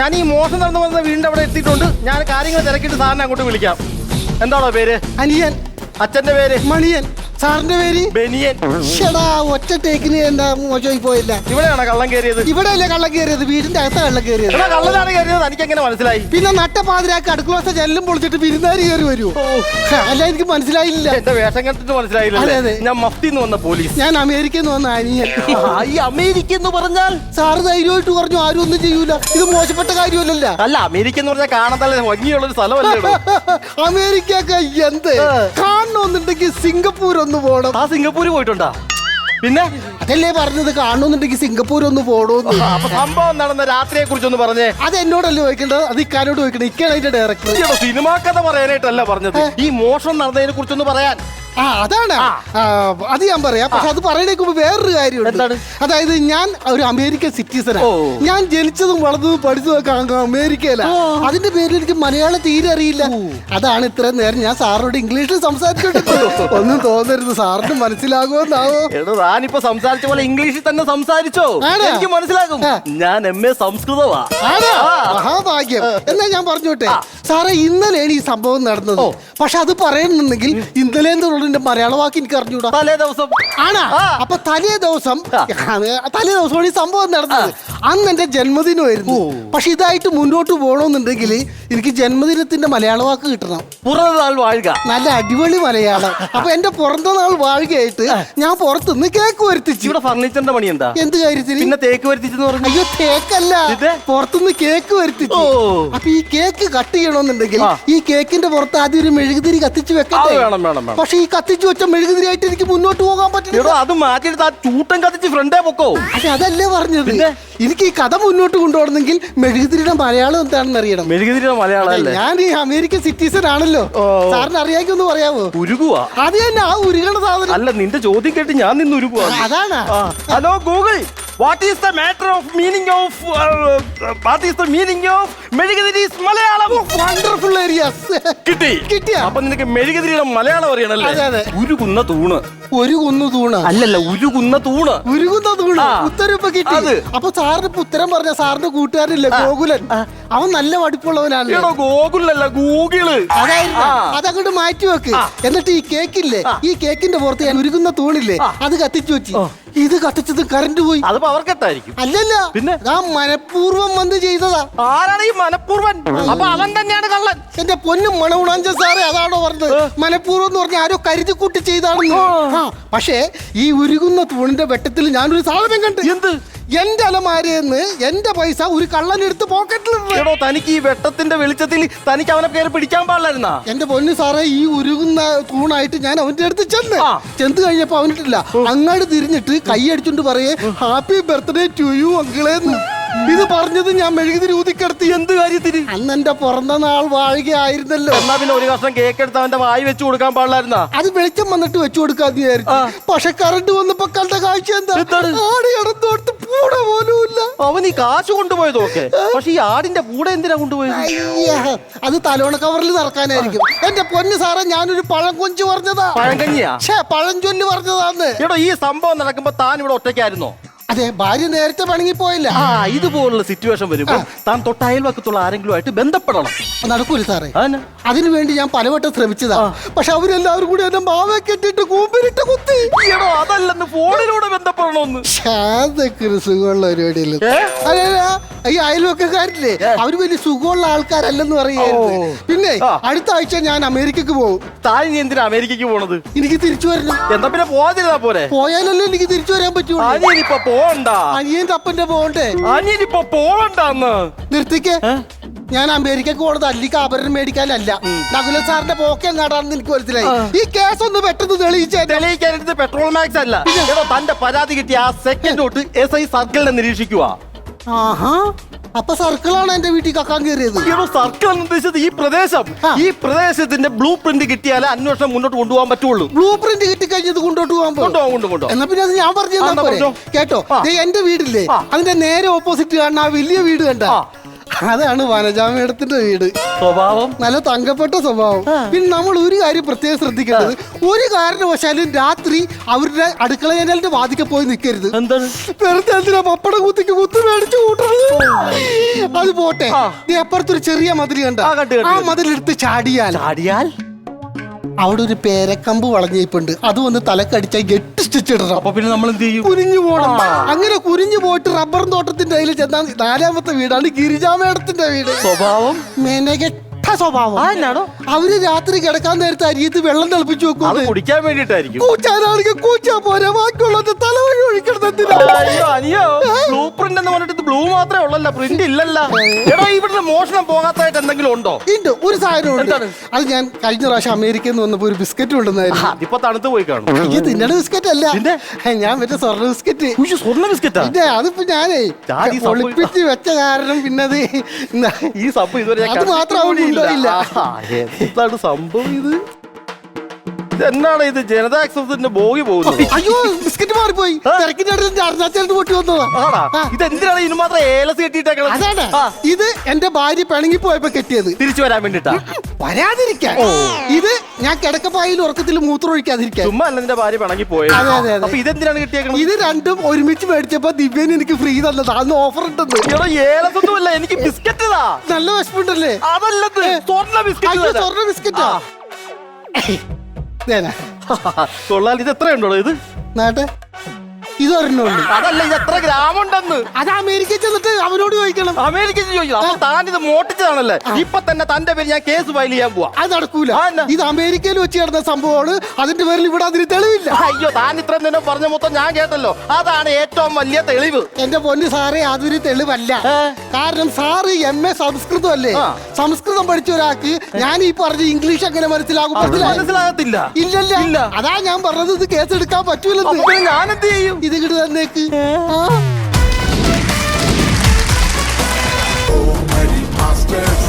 ഞാൻ ഈ മോശം നടന്നു വന്ന വീണ്ടും അവിടെ എത്തിയിട്ടുണ്ട്. ഞാൻ കാര്യങ്ങൾ തിരക്കിട്ട് സാറിനെ അങ്ങോട്ട് വിളിക്കാം. എന്താണോ പേര്? അനിയൻ. അച്ഛന്റെ പേര്? മണിയൻ. സാറിന്റെ പേര്? ബെനിയൻ. ഷടാ ഒറ്റ ടേക്കിന് എന്താ മോശമായി പോയില്ല. ഇവിടെയാണ് കള്ളം കയറിയത്? ഇവിടെ അല്ലേ കള്ളം കയറിയത്? വീടിന്റെ അകത്ത കള്ളം കയറിയത്. എടാ കള്ളനാണ് കയറിയത്. എനിക്ക് എങ്ങനെ മനസ്സിലായി? പിന്നെ നട്ടപ്പാതിരാക്ക് അടുക്കള ജെല്ലും പൊളിച്ചിട്ട് വിരുന്നാരി കയറി വരുമോ അല്ല എനിക്ക് മനസ്സിലായില്ല. എന്റെ വേഷം കണ്ടിട്ട് അതെ, മനസ്സിലായില്ലേ അതെ. ഞാൻ മഫ്തിന്ന് വന്ന പോലീസ്. ഞാൻ അമേരിക്കയിൽ നിന്ന് വന്ന അനിയൻ. ആ, ഈ അമേരിക്ക എന്ന് പറഞ്ഞാൽ? സാറ് ധൈര്യമായിട്ട് പറഞ്ഞു ആരും ഒന്നും ചെയ്യൂല. ഇത് മോശപ്പെട്ട കാര്യമല്ലല്ല. അല്ല അമേരിക്ക എന്ന് പറഞ്ഞാൽ കാണാൻ നല്ല ഭംഗിയുള്ള ഒരു സ്ഥലമല്ലേ. അമേരിക്ക എന്ത് കാണണമെന്നുണ്ടെങ്കിൽ സിംഗപ്പൂർ ഒന്ന് പോണം. ആ സിംഗപ്പൂര് പോയിട്ടുണ്ടാ? പിന്നെ? അതല്ലേ പറഞ്ഞത്? കാണണമെന്നുണ്ടെങ്കിൽ സിംഗപ്പൂർ ഒന്ന് പോണോന്ന്. അപ്പൊ സംഭവം നടന്ന രാത്രിയെ കുറിച്ചൊന്ന് പറഞ്ഞേ. അത് എന്നോടല്ലേ ചോദിക്കേണ്ടത്? അത് ഇക്കാനോട് ചോദിക്കണം. ഇക്കാണ് അതിന്റെ ഡയറക്ടർ സിനിമാ കഥ പറയാനായിട്ടല്ല പറഞ്ഞത്. ഈ മോഷണം നടന്നതിനെ കുറിച്ചൊന്ന് പറയാൻ. ആ അതാണ്. അത് ഞാൻ പറയാം. പക്ഷെ അത് പറയണേക്ക് മുമ്പ് വേറൊരു കാര്യമുണ്ട്. അതായത് ഞാൻ ഒരു അമേരിക്കൻ സിറ്റിസനാണ് ഞാൻ ജനിച്ചതും വളർന്നതും പഠിച്ചതും അമേരിക്കയിലാണ് അതിന്റെ പേരിൽ എനിക്ക് മലയാളം തീരെ അറിയില്ല. അതാണ് ഇത്ര നേരം ഞാൻ സാറിനോട് ഇംഗ്ലീഷിൽ സംസാരിച്ചോണ്ടിരുന്നത്. ഒന്നും തോന്നരുത്. സാറിന് മനസ്സിലാകുമെന്നാവോ? എടോ താനിപ്പോ സംസാരിച്ച പോലെ ഇംഗ്ലീഷിൽ തന്നെ സംസാരിച്ചോ? എനിക്ക് മനസ്സിലാകും. ഞാൻ എം എ സംസ്കൃതമാ? മഹാഭാഗ്യം. എന്നാ ഞാൻ പറഞ്ഞോട്ടെ? സാറേ ഇന്നലെയാണ് ഈ സംഭവം നടന്നത്. പക്ഷെ അത് പറയുന്നുണ്ടെങ്കിൽ ഇന്നലെ എന്നുള്ളതിന്റെ മലയാള വാക്ക് എനിക്ക് അറിഞ്ഞൂടാ. തലേ ദിവസം. ആണാ. അപ്പൊ തലേ ദിവസം തലേ ദിവസമാണ് ഈ സംഭവം നടന്നത്. അന്ന് എന്റെ ജന്മദിനമായിരുന്നു പക്ഷെ ഇതായിട്ട് മുന്നോട്ട് പോകണമെന്നുണ്ടെങ്കിൽ എനിക്ക് ജന്മദിനത്തിന്റെ മലയാള വാക്ക് കിട്ടണം. പുറന്നാൾ വാഴുക. നല്ല അടിപൊളി മലയാളം. അപ്പൊ എന്റെ പുറന്തനാൾ വാഴുകയായിട്ട് ഞാൻ പുറത്തുനിന്ന് കേക്ക് വരുത്തിച്ചു. ഇവിടെ ഫർണിച്ചറിന്റെ പണി എന്താ? എന്ത് കാര്യത്തിന്? പിന്നെ തേക്ക് വരുത്തിച്ചെന്ന് പറഞ്ഞു. അയ്യോ തേക്കല്ല? പുറത്തുനിന്ന് കേക്ക് വരുത്തിച്ചു. അപ്പൊ ഈ കേക്ക് കട്ട് ചെയ്യണമെന്നുണ്ടെങ്കിൽ ഈ കേക്കിന്റെ പുറത്ത് ആദ്യം ഒരു മെഴുകുതിരി കത്തിച്ച് വെക്കാം പക്ഷെ ഈ കത്തിച്ച് വെച്ച മെഴുകുതിരിയായിട്ട് എനിക്ക് മുന്നോട്ട് പോകാൻ പറ്റില്ല. എടോ അത് മാറ്റിയെടുത്ത് ആ ചൂട്ടം കത്തിച്ച് ഫ്രണ്ടേ പൊക്കോ? അതെ അതല്ലേ പറഞ്ഞത്. പിന്നെ? എനിക്ക് ഈ കഥ മുന്നോട്ട് കൊണ്ടുപോകണമെങ്കിൽ മെഴുകുതിരിയുടെ മലയാളം എന്താണെന്ന് അറിയണം. മെഴുകുതിരിയുടെ മലയാളം അല്ലേ? ഞാൻ ഈ അമേരിക്കൻ സിറ്റിസൺ ആണല്ലോ. ഓ. സാറിന് അറിയാമെങ്കിൽ ഒന്ന് പറയാവോ? ഉരുകുവാ. അത് തന്നെ ആ ഉരുകണ സാധനം. അല്ല നിന്റെ ചോദ്യം കേട്ട് ഞാൻ നിന്ന് ഉരുകുവാ. അതാണ്. Hello Google. What is the matter of meaning of what is the meaning of മെഴുകുതിരീസ് Malayalam? Wonderful areas കിട്ടി. കിട്ടിയ? അപ്പൊ നിനക്ക് മെഴുകുതിരിയുടെ മലയാളം അതെ, അറിയണല്ലേ ഒരു ഉരുകുന്ന തൂണ്. ഒരു കുന്നു തൂണ്. അല്ലല്ല ഉരുകുന്ന തൂണ്. ഉരുകുന്ന തൂണ്. ആ. ഉത്തരം ഇപ്പൊ കിട്ടി. അത്. അപ്പൊ സാറിന് ഇപ്പൊ ഉത്തരം പറഞ്ഞ സാറിന്റെ കൂട്ടുകാരനില്ലേ ഗോകുലൻ? അവൻ നല്ല വടിപ്പുള്ളവനാണ് എടോ ഗോകുലല്ല ഗൂഗിൾ. അതായിരുന്നു. അതങ്ങോട്ട് മാറ്റി വെക്ക്. എന്നിട്ട് ഈ കേക്കില്ലേ ഈ കേക്കിന്റെ പുറത്ത് ഞാൻ ഉരുകുന്ന തൂണില്ലേ അത് കത്തിച്ചു വെച്ച്. ഇത് കത്തിച്ചത് കറണ്ട് പോയി. അത് പവർ കട്ടായിരിക്കും അല്ലല്ല പിന്നെ? ഞാൻ മനഃപൂർവം വന്ന് ചെയ്തതാ. ആരാണ് ഈ മനഃപൂർവൻ അപ്പൊ അവൻ തന്നെയാണ് കള്ളൻ. എന്റെ പൊന്നും മണവുണാഞ്ച സാറേ അതാണോ പറഞ്ഞത്? മനഃപൂർവം എന്ന് പറഞ്ഞ ആരോ കരുതി കൂട്ടി ചെയ്താണെന്ന് പക്ഷേ ഈ ഉരുകുന്ന തൂണിന്റെ വെട്ടത്തിൽ ഞാനൊരു സാധനം കണ്ടു. എന്ത്? എന്റെ അലമാരെന്ന് എന്റെ പൈസ ഒരു കള്ളൻ കള്ളനെടുത്ത് പോക്കറ്റിൽ എടോ തനിക്ക് ഈ വെട്ടത്തിന്റെ വെളിച്ചത്തിൽ തനിക്ക് അവനെ കയറി പിടിക്കാൻ പാടില്ലായിരുന്നാ? എന്റെ പൊന്നു സാറേ ഈ ഉരുകുന്ന തൂണായിട്ട് ഞാൻ അവന്റെ അടുത്ത് ചെന്ന്. ആ. ചെന്ന് കഴിഞ്ഞപ്പോ അവനിട്ടില്ല. അങ്ങാട് തിരിഞ്ഞിട്ട് കൈ അടിച്ചോണ്ട് പറയേ ഹാപ്പി ബർത്ത്ഡേ ടു യു അങ്കിളേന്ന്. ഇത് പറഞ്ഞത് ഞാൻ മെഴുകുതിരി ഊതിക്കെടുത്ത് എന്ത് കാര്യത്തിന്? അന്ന് എന്റെ പിറന്ന നാൾ വാഴുകയായിരുന്നല്ലോ. എന്നാ പിന്നെ ഒരു കഷ്ണം കേക്ക് എടുത്ത് അവന്റെ വായി വെച്ച് കൊടുക്കാൻ പാടില്ലായിരുന്നാ? അത് വെളിച്ചം വന്നിട്ട് വെച്ചു കൊടുക്കാന്ന് വിചാരിച്ചു പക്ഷെ കറണ്ട് വന്നപ്പോ കണ്ട കാഴ്ച എന്താ? എന്താണ്? ആട് കിടന്നോടത്ത് പൂട പോലും ഇല്ല. അവൻ ഈ കാശ് കൊണ്ടുപോയതൊക്കെ പക്ഷെ ഈ ആടിന്റെ കൂടെ എന്തിനാ കൊണ്ടുപോയത്? അയ്യ, അത് തലോണ കവറിൽ നടക്കാനായിരിക്കും. എന്റെ പൊന്ന് സാറേ ഞാനൊരു പഴം കൊഞ്ചു പറഞ്ഞതാ. പഴങ്കഞ്ഞിയാ പഴം പഴഞ്ചൊല്ല് പറഞ്ഞതാന്ന്. എടോ ഈ സംഭവം നടക്കുമ്പോ താൻ ഇവിടെ ഒറ്റയ്ക്കായിരുന്നോ? അതെ ഭാര്യ നേരത്തെ പണങ്ങി പോയില്ല. ആ ഇതുപോലുള്ള സിറ്റുവേഷൻ വരുമ്പോ താൻ തൊട്ട അയൽവക്കത്തുള്ള ആരെങ്കിലും ആയിട്ട് ബന്ധപ്പെടണം നടക്കൂല സാറേ? അതിനു വേണ്ടി ഞാൻ പലവട്ടം ശ്രമിച്ചതാ. പക്ഷെ അവരെല്ലാവരും കൂടി എന്നെ മാവെ കെട്ടിട്ട് കൂമ്പിരിട്ട് കുത്തി. അതല്ലെന്ന് ഫോണിലൂടെ ബന്ധപ്പെടണമെന്ന് ശാന്തക്ക് സുഖമുള്ള പരിപാടി ഏ? അല്ലല്ല ഈ അയൽവക്കക്കാരില്ലേ? അവർ വലിയ സുഖമുള്ള ആൾക്കാരല്ലെന്ന് പറയുന്നത് പിന്നെ ആ. അടുത്ത ആഴ്ച ഞാൻ അമേരിക്കക്ക് പോകും താൻ ഇനി എന്തിനാ അമേരിക്കക്ക് പോണത്? എനിക്ക് തിരിച്ചു വരണം. എന്താ പിന്നെ പോവാതിരുന്നാ പോലെ പോയാലല്ലേ എനിക്ക് തിരിച്ചു വരാൻ പറ്റുള്ളൂ. അനിയനിപ്പൊ അനിയന്റെ അപ്പന്റെ പോണ്ടേ അനിയനിപ്പോ പോവണ്ടെന്ന്. നിർത്തിക്കേ. ഞാൻ അമേരിക്കക്ക് പോണത് അല്ലിക്ക് ആഭരണം മേടിക്കാനല്ല. നകുല സാറിന്റെ പോക്കെ എങ്ങാടാണെന്ന് എനിക്ക് മനസ്സിലായി. ഈ കേസ് ഒന്ന് പെട്ടെന്ന് തെളിയിച്ചേ തെളിയിക്കാനെടുത്ത് പെട്രോൾ മാക്സ് അല്ല. എടോ തന്റെ പരാതി കിട്ടിയ ആ സെക്കൻഡ് തൊട്ട് എസ് ഐ സർക്കിളിനെ നിരീക്ഷിക്കുക ആഹാ. അപ്പൊ സർക്കിളാണ് എന്റെ വീട്ടിൽ കക്കാൻ കയറിയത്. സർക്കിൾ എന്ന് ഉദ്ദേശിച്ചത് ഈ പ്രദേശം. ഈ പ്രദേശത്തിന്റെ ബ്ലൂ പ്രിന്റ് കിട്ടിയാലേ അന്വേഷണം മുന്നോട്ട് കൊണ്ടുപോകാൻ പറ്റുള്ളൂ. ബ്ലൂ പ്രിന്റ് കിട്ടിക്കഴിഞ്ഞത് കൊണ്ടോട്ട് പോകാൻ കൊണ്ടുപോകാം എന്നാ പിന്നെ അത് ഞാൻ പറഞ്ഞു. കേട്ടോ എന്റെ വീടില്ലേ? അതിന്റെ നേരെ ഓപ്പോസിറ്റ് കാണുന്ന ആ വലിയ വീട് കണ്ട. അതാണ് വനജാമേടത്തിന്റെ വീട്. സ്വഭാവം? നല്ല തങ്കപ്പെട്ട സ്വഭാവം. പിന്നെ നമ്മൾ ഒരു കാര്യം പ്രത്യേകം ശ്രദ്ധിക്കേണ്ടത് ഒരു കാരണവശാലും രാത്രി അവരുടെ അടുക്കള ജനലിന്റെ വാതിക്കെ പോയി നിൽക്കരുത് എന്താണ്? വെറുതെ എന്തിനാ പപ്പട കുത്തിക്ക് കുത്ത് മേടിച്ചു കൂട്ടണത്? അത് പോട്ടെ. നീ അപ്പുറത്തൊരു ചെറിയ മതിൽ കണ്ട? ആ. മതിലെടുത്ത് ചാടിയാൽ. ചാടിയാൽ? അവിടെ ഒരു പേരക്കമ്പ് വളഞ്ഞിപ്പുണ്ട് അത് വന്ന് തലക്കടിച്ച ഗെട്ട് സ്റ്റിച്ച് ഇടണം അപ്പൊ പിന്നെ നമ്മൾ എന്ത് ചെയ്യും? കുരിഞ്ഞു പോണം. അങ്ങനെ കുരിഞ്ഞു പോയിട്ട് റബ്ബർ തോട്ടത്തിന്റെ അതിൽ ചെന്നാൽ നാലാമത്തെ വീടാണ് ഗിരിജാമേടത്തിന്റെ വീട്. സ്വഭാവം? മെനകെട്ട സ്വഭാവം. ആ എന്നാണോ അവർ രാത്രി കിടക്കാൻ നേരത്തെ അരിയത്ത് വെള്ളം തിളപ്പിച്ചു അത് വെക്കും കുടിക്കാൻ വേണ്ടിട്ടായിരിക്കും കൂച്ചാനാണെങ്കിൽ കൂച്ചാ പോരെ ബാക്കിയുള്ളത് തലവഴി ഒഴിക്കണം എന്തിനാ? അയ്യോ അനിയോ ബ്ലൂ പ്രിന്റ് എന്ന് പറഞ്ഞിട്ട് ബ്ലൂ മാത്രമേ ഉള്ളല്ല പ്രിന്റ് ഇല്ലല്ല. എടാ ഇവിടുന്ന് മോഷണം പോകാത്തതായിട്ട് എന്തെങ്കിലും ഉണ്ടോ? ഉണ്ട് ഒരു സാധനം ഉണ്ട്. എന്താണ്? അത് ഞാൻ കഴിഞ്ഞ പ്രാവശ്യം അമേരിക്കയിൽ നിന്ന് വന്നപ്പോ ഒരു ബിസ്ക്കറ്റ് കൊണ്ടുവന്നായിരുന്നു. അതിപ്പോ തണുത്ത് പോയി കാണും. തിന്നണ ബിസ്ക്കറ്റ് അല്ല. പിന്നെ? ഞാൻ മറ്റേ സ്വർണ ബിസ്ക്കറ്റ്. ഉയ്യോ, സ്വർണ ബിസ്ക്കറ്റാ? പിന്നെ അതിപ്പോ ഞാനേ ചാടി സംഭവം- ഒളിപ്പിച്ച് വെച്ച കാരണം പിന്നെ അത് ഇന്ന- ഈ സബ് ഇതുവരെ ഞാൻ അത് കണ്ടിട്ട് മാത്രം ആഹാ, എന്താണ് സംഭവം ഇത്? ഇതെന്നാണ് ഇത്? ജനതാ എക്സ്പ്രസിന്റെ ബോഗി പോകുന്നത് അയ്യോ ബിസ്ക്കറ്റ് മാറിപ്പോയി? തിരക്കിന്റെ അടുത്ത് അരുണാചലിന് പൊട്ടി വന്നതാ. ഇതെന്തിനാണ് ഇതിന് മാത്രം ഏലസ് കെട്ടിയിട്ടേക്കണത്? അതാണ്. ഇത് എന്റെ ഭാര്യ പിണങ്ങി പോയപ്പോ കെട്ടിയത്. തിരിച്ചു വരാൻ വേണ്ടിട്ടാ? വരാതിരിക്കാൻ. ഇത് ഞാൻ കിടക്കപ്പായിൽ ഉറക്കത്തിൽ മൂത്രം ഒഴിക്കാതിരിക്കാൻ. ചുമ്മാ അല്ല നിന്റെ ഭാര്യ പിണങ്ങി പോയത്. അപ്പൊ ഇതെന്തിനാണ് കിട്ടിയേക്കണത്? ഇത് രണ്ടും ഒരുമിച്ച് മേടിച്ചപ്പോ ദിവ്യന് എനിക്ക് ഫ്രീ തന്നതാ. അന്ന് ഓഫർ ഉണ്ടെന്ന് എടോ ഏലസ് എനിക്ക് ബിസ്ക്കറ്റ് നല്ല വിഷമുണ്ടല്ലേ അതല്ലത് സ്വർണ ബിസ്ക്കറ്റ് സ്വർണ ബിസ്ക്കറ്റാ? ദേനാ, കൊള്ളാൽ ഇത് എത്രയുണ്ടോ ഇത്? നാട്ടെ? ഇതൊരെണ്ണുള്ളൂ അതല്ല ഇത് എത്ര ഗ്രാം ഉണ്ടെന്ന് അത് അമേരിക്കയിൽ ചെന്നിട്ട് അവനോട് ചോദിക്കണം. അമേരിക്കൻ ചോദിച്ചു അപ്പൊ താൻ ഇത് മോട്ടിച്ചതാണല്ലേ ഇപ്പൊ തന്നെ തന്റെ പേര് ഞാൻ കേസ് ഫയൽ ചെയ്യാൻ പോവാ. അത് നടക്കൂല. ഇത് അമേരിക്കയിൽ വെച്ച് നടന്ന സംഭവമാണ്. അതിന്റെ പേരിൽ ഇവിടെ അതിന് തെളിവില്ല. അയ്യോ താൻ ഇത്രയും തന്നെ പറഞ്ഞ മൊത്തം ഞാൻ കേട്ടല്ലോ. അതാണ് ഏറ്റവും വലിയ തെളിവ്. എന്റെ പൊന്നു സാറേ അതൊരു തെളിവല്ല. കാരണം സാറ് എം എ സംസ്കൃതം അല്ലേ സംസ്കൃതം പഠിച്ച ഒരാൾക്ക് ഞാൻ ഈ പറഞ്ഞ ഇംഗ്ലീഷ് എങ്ങനെ മനസ്സിലാകും? അത് മനസ്സിലാകത്തില്ല. ഇല്ലല്ല. അതാ ഞാൻ പറഞ്ഞത് ഇത് കേസ് എടുക്കാൻ പറ്റൂലെന്ന്. ഞാനെന്ത് ഞാൻ എന്ത് ചെയ്യും? ഇത് കിട്ടുന്നേക്ക് ആ. bed.